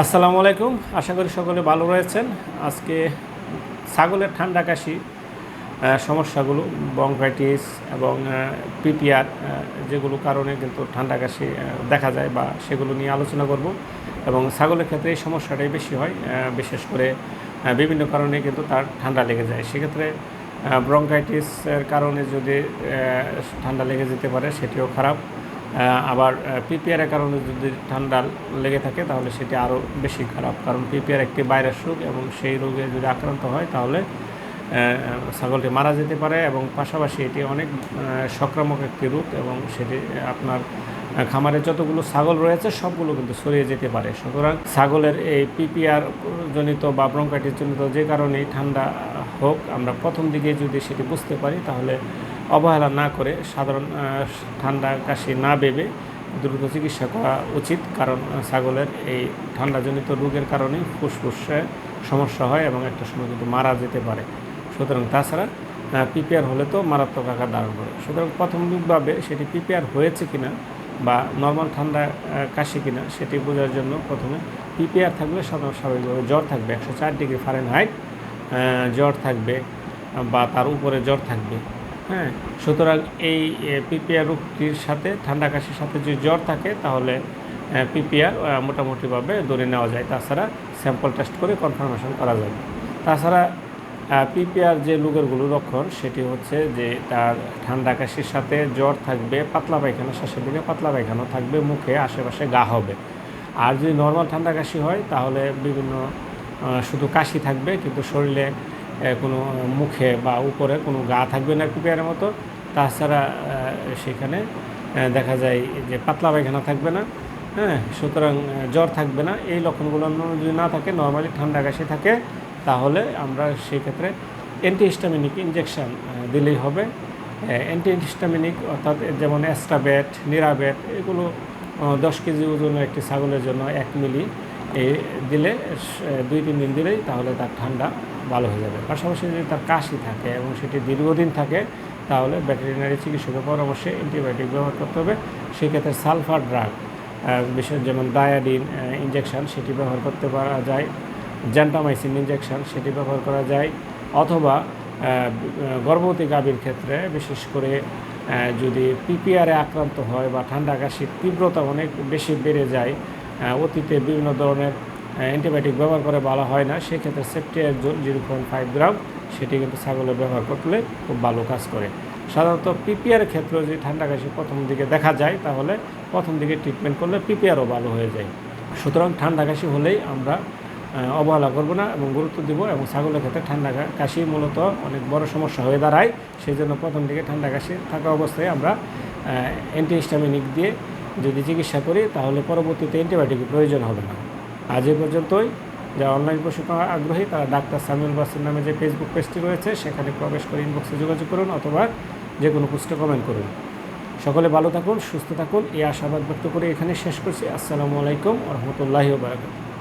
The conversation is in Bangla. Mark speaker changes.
Speaker 1: আসসালামু আলাইকুম। আশা করি সকলে ভালো রয়েছেন। আজকে ছাগলের ঠান্ডা কাশি সমস্যাগুলো বঙ্কাইটিস এবং পিপিআর যেগুলো কারণে কিন্তু ঠান্ডা কাশি দেখা যায় বা সেগুলো নিয়ে আলোচনা করব এবং ছাগলের ক্ষেত্রে এই সমস্যাটাই বেশি হয় বিশেষ করে বিভিন্ন কারণে কিন্তু তার ঠান্ডা লেগে যায়। সেক্ষেত্রে ব্রঙ্কাইটিসের কারণে যদি ঠান্ডা লেগে যেতে পারে, সেটিও খারাপ। আবার পিপিআরের কারণে যদি ঠান্ডা লেগে থাকে, তাহলে সেটি আরও বেশি খারাপ। কারণ পিপিআর একটি ভাইরাস রোগ এবং সেই রোগে যদি আক্রান্ত হয়, তাহলে ছাগলটি মারা যেতে পারে এবং পাশাপাশি এটি অনেক সংক্রামক একটি রোগ এবং সেটি আপনার খামারে যতগুলো ছাগল রয়েছে, সবগুলো কিন্তু ছড়িয়ে যেতে পারে। সুতরাং ছাগলের এই পিপিআর জনিত বা ব্রঙ্কাইটিস জনিত যে কারণেই ঠান্ডা হোক, আমরা প্রথম দিকে যদি সেটি বুঝতে পারি, তাহলে অবহেলা না করে সাধারণ ঠান্ডা কাশি না ভেবে দ্রুত চিকিৎসা করা উচিত, কারণ ছাগলের এই ঠান্ডাজনিত রোগের কারণে ফুসফুসে সমস্যা হয় এবং একটা সময় কিন্তু মারা যেতে পারে। সুতরাং তাছাড়া পিপিআর হলে তো মারাত্মক আকার ধারণ করে। সুতরাং প্রাথমিকভাবে সেটি পিপিআর হয়েছে কিনা বা নর্মাল ঠান্ডা কাশি কিনা সেটি বোঝার জন্য প্রথমে পিপিআর থাকলে সাধারণ স্বাভাবিকভাবে জ্বর থাকবে, একশো চার ডিগ্রি ফারেন হাইট জ্বর থাকবে বা তার উপরে জ্বর থাকবে। হ্যাঁ সুতরাং এই পিপিআর রোগটির সাথে, ঠান্ডা কাশির সাথে যদি জ্বর থাকে, তাহলে পিপিআর মোটামুটিভাবে ধরে নেওয়া যায়। তাছাড়া স্যাম্পল টেস্ট করে কনফার্মেশন করা যাবে তাছাড়া পিপিআর যে রোগেরগুলো লক্ষণ, সেটি হচ্ছে যে তার ঠান্ডা কাশির সাথে জ্বর থাকবে, পাতলা পায়খানা, শেষের দিকে পাতলা পায়খানা থাকবে, মুখে, আশেপাশে গা হবে। আর যদি নর্মাল ঠান্ডা কাশি হয়, তাহলে বিভিন্ন শুধু কাশি থাকবে, কিন্তু শরীরে কোনো মুখে বা উপরে কোনো গা থাকবে না পিপিআরের মতো। তাছাড়া সেখানে দেখা যায় যে পাতলা পায়খানা থাকবে না হ্যাঁ সুতরাং জ্বর থাকবে না। এই লক্ষণগুলো যদি না থাকে, নর্মালি ঠান্ডা কাশি থাকে, তাহলে আমরা সেই ক্ষেত্রে অ্যান্টিহিস্টামিনিক ইঞ্জেকশন দিলেই হবে। অ্যান্টিহিস্টামিনিক অর্থাৎ যেমন অ্যাস্ট্রাবেট নিরাবেট এগুলো দশ কেজি ওজনের একটি ছাগলের জন্য এক মিলি। এই দিলে দুই, তিন দিন দিলেই তাহলে তার ঠান্ডা ভালো হয়ে যাবে। পাশাপাশি যদি তার কাশি থাকে এবং সেটি দীর্ঘদিন থাকে, তাহলে ভেটেরিনারি চিকিৎসকের পরামর্শে অ্যান্টিবায়োটিক ব্যবহার করতে হবে। সেক্ষেত্রে সালফার ড্রাগ বিশেষ যেমন ডায়াডিন ইঞ্জেকশন সেটি ব্যবহার করতে পারা যায়। জ্যান্টামাইসিন ইঞ্জেকশন সেটি ব্যবহার করা যায়। অথবা গর্ভবতী গাভীর ক্ষেত্রে বিশেষ করে যদি পিপিআরে আক্রান্ত হয় বা ঠান্ডা কাশির তীব্রতা অনেক বেশি বেড়ে যায় অতীতে বিভিন্ন ধরনের অ্যান্টিবায়োটিক ব্যবহার করে ভালো হয় না, সেক্ষেত্রে সেপ্টিয়াজোল জিরো পয়েন্ট ফাইভ গ্রাম সেটি কিন্তু ছাগলের ব্যবহার করলে খুব ভালো কাজ করে। সাধারণত পিপিআর ক্ষেত্রে যদি ঠান্ডা কাশি প্রথম দিকে দেখা যায়, তাহলে প্রথম দিকে ট্রিটমেন্ট করলে পিপিআরও ভালো হয়ে যায়। সুতরাং ঠান্ডা কাশি হলেই আমরা অবহেলা করব না এবং গুরুত্ব দিব এবং ছাগলের ক্ষেত্রে ঠান্ডা কাশি মূলত অনেক বড় সমস্যা হয়ে দাঁড়ায়। সেই জন্য প্রথম দিকে ঠান্ডা কাশি থাকা অবস্থায় আমরা অ্যান্টিহিস্টামিনিক দিয়ে যদি চিকিৎসা করি, তাহলে পরবর্তীতে অ্যান্টিবায়োটিকের প্রয়োজন হবে না। আজ এ পর্যন্তই। যারা অনলাইন প্রশিক্ষণ আগ্রহী, তারা ডাক্তার সামিউল বাসির নামে যে ফেসবুক পেজটি রয়েছে, সেখানে প্রবেশ করে ইনবক্সে যোগাযোগ করুন অথবা যে কোনো পোস্টে কমেন্ট করুন। সকলে ভালো থাকুন, সুস্থ থাকুন। এই আশাবাদ ব্যক্ত করে এখানে শেষ করছি। আসসালামু আলাইকুম রহমতুল্লাহি বারাকাতুহু।